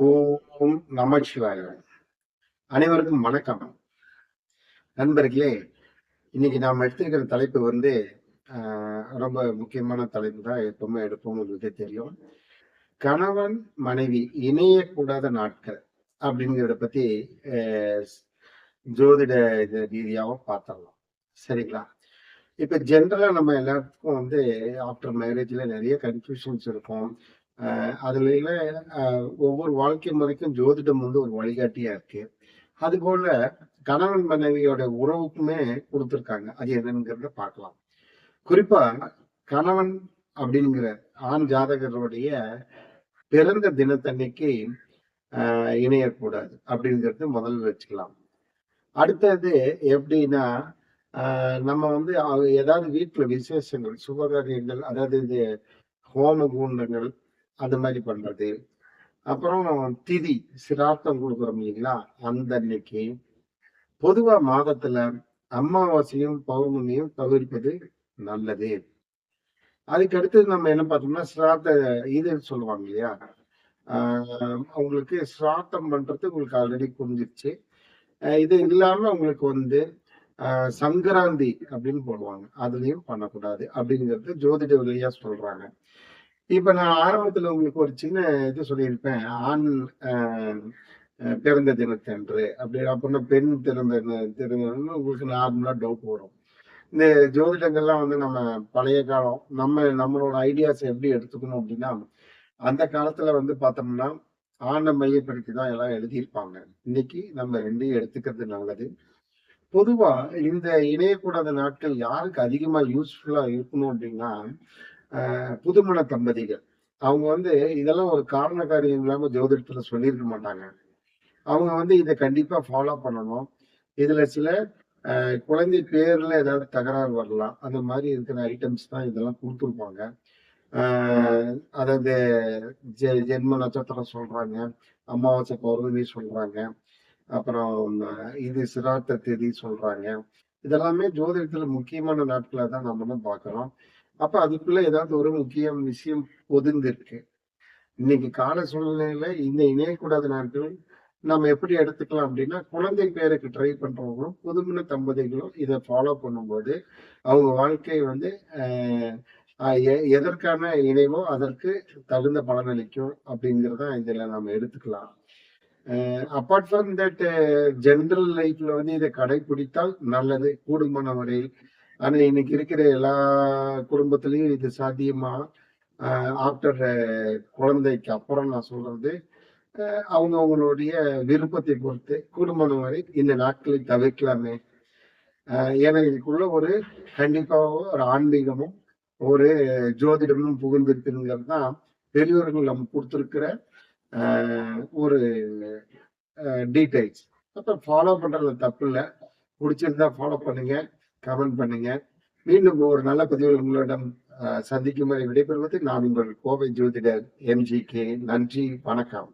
ஓம் நமச்சிவாய. அனைவருக்கும் வணக்கம். நண்பர்களே இன்னைக்கு நாம் எடுத்திருக்கிற தலைப்பு வந்து ரொம்ப முக்கியமான தலைப்பு தான். எப்பவுமே எடுப்போம் உங்களுக்கு தெரியும். கணவன் மனைவி இணையக்கூடாத நாட்கள் அப்படிங்கிறத பத்தி ஜோதிட இது ரீதியாகவும் பார்த்துடலாம். சரிங்களா? இப்ப ஜென்ரலா நம்ம எல்லாத்துக்கும் வந்து ஆஃப்டர் மேரேஜ்ல நிறைய கன்ஃபியூஷன்ஸ் இருக்கும். அதுல ஒவ்வொரு வாழ்க்கை முறைக்கும் ஜோதிடம் வந்து ஒரு வழிகாட்டியா இருக்கு. அது போல கணவன் மனைவியோட உறவுக்குமே கொடுத்துருக்காங்க. அது என்னங்கிறத பார்க்கலாம். குறிப்பா கணவன் அப்படிங்கிற ஆண் ஜாதகருடைய பிறந்த தினத்தன்னைக்கு ஆஹ் இணையக்கூடாது அப்படிங்கிறது முதல்ல வச்சுக்கலாம். அடுத்தது எப்படின்னா ஆஹ் நம்ம வந்து ஏதாவது வீட்டுல விசேஷங்கள் சுபகாரியங்கள் அதாவது இது ஹோம கூண்டங்கள் அந்த மாதிரி பண்றது. அப்புறம் திதி சிரார்த்தம் கொடுக்குறோம் இல்லைங்களா? அந்த அன்னைக்கு பொதுவா மாதத்துல அமாவாசையும் பௌர்ணமியும் தவிர்ப்பது நல்லது. அதுக்கு அடுத்தது நம்ம என்ன பார்த்தோம்னா சிரார்த்த இது சொல்லுவாங்க இல்லையா? ஆஹ் உங்களுக்கு சிரார்த்தம் பண்றது உங்களுக்கு ஆல்ரெடி புரிஞ்சிருச்சு. இது இல்லாம உங்களுக்கு வந்து ஆஹ் சங்கராந்தி அப்படின்னு போடுவாங்க. அதுலயும் பண்ணக்கூடாது அப்படிங்கிறது ஜோதிட வழியா சொல்றாங்க. இப்ப நான் ஆரம்பத்துல உங்களுக்கு ஒரு சின்ன இது சொல்லியிருப்பேன். ஆண் ஆஹ் பிறந்த தினத்தன்று. அப்படி அப்படின்னா பெண் பிறந்த திறந்தன்னு உங்களுக்கு நார்மலா டவுட் வரும். இந்த ஜோதிடங்கள்லாம் வந்து நம்ம பழைய காலம் நம்ம நம்மளோட ஐடியாஸ் எப்படி எடுத்துக்கணும் அப்படின்னா அந்த காலத்துல வந்து பார்த்தோம்னா ஆணை மையப்படுத்தி தான் எல்லாம் எழுதியிருப்பாங்க. இன்னைக்கு நம்ம ரெண்டையும் எடுத்துக்கிறது நல்லது. பொதுவா இந்த இணையக்கூடாத நாட்கள் யாருக்கு அதிகமா யூஸ்ஃபுல்லா இருக்கணும் அப்படின்னா புதுமண தம்பதிகள். அவங்க வந்து இதெல்லாம் ஒரு காரண காரியம் இல்லாம ஜோதிடத்துல சொல்லியிருக்க மாட்டாங்க. அவங்க வந்து இதை கண்டிப்பா ஃபாலோ பண்ணணும். இதுல சில ஆஹ் குழந்தை பேர்ல ஏதாவது தகராறு வரலாம். அந்த மாதிரி இருக்கிற ஐட்டம்ஸ் தான் இதெல்லாம் கொடுத்துருப்பாங்க. ஆஹ் அதாவது ஜெ- ஜென்ம நட்சத்திரம் சொல்றாங்க. அமாவாசை பௌர்ணமி சொல்றாங்க. அப்புறம் இது சிராத்த தேதி சொல்றாங்க. இதெல்லாமே ஜோதிடத்துல முக்கியமான நாட்களை தான் நம்ம பார்க்குறோம். அப்ப அதுக்குள்ள ஏதாவது ஒரு முக்கிய விஷயம் பொதிந்து இன்னைக்கு கால சூழ்நிலையில இந்த இணையக்கூடாத நாட்கள் நம்ம எப்படி எடுத்துக்கலாம் அப்படின்னா குழந்தை பேருக்கு ட்ரை பண்றவங்களும் புதுமண தம்பதிகளும் இதை ஃபாலோ பண்ணும்போது அவங்க வாழ்க்கை வந்து ஆஹ் எதற்கான இணைவோ அதற்கு தகுந்த பலனளிக்கும் அப்படிங்கிறத இதுல நம்ம எடுத்துக்கலாம். அப்பார்ட் ஃப்ரம் தட் ஜென்ரல் லைஃப்ல வந்து இதை கடைபிடித்தால் நல்லது. கூடுமான வரையில் ஆனா இன்னைக்கு இருக்கிற எல்லா குடும்பத்திலயும் இது சாத்தியமா? ஆஃப்டர் குழந்தைக்கு அப்புறம் நான் சொல்றது அவங்க அவங்களுடைய விருப்பத்தை பொறுத்து கூடுமான வரை இந்த நாட்களை தவிர்க்கலாமே. ஏன்னா இதுக்குள்ள ஒரு கண்டிப்பாக ஒரு ஆன்மீகமும் ஒரு ஜோதிடமும் புகுந்திருக்குங்கிறது தான் பெரியோர்கள் நம்ம கொடுத்துருக்கிற ஒரு டீட்டெயில்ஸ் அப்ப ஃபாலோ பண்றதுல தப்பு இல்லை பிடிச்சிருந்தா ஃபாலோ பண்ணுங்க. கமெண்ட் பண்ணுங்க. மீண்டும் ஒரு நல்ல பதிவில் உங்களிடம் சந்திக்கும் வரை விடைபெறுவது நான் உங்கள் கோவை ஜோதிடர் எம்ஜி கே நன்றி வணக்கம்.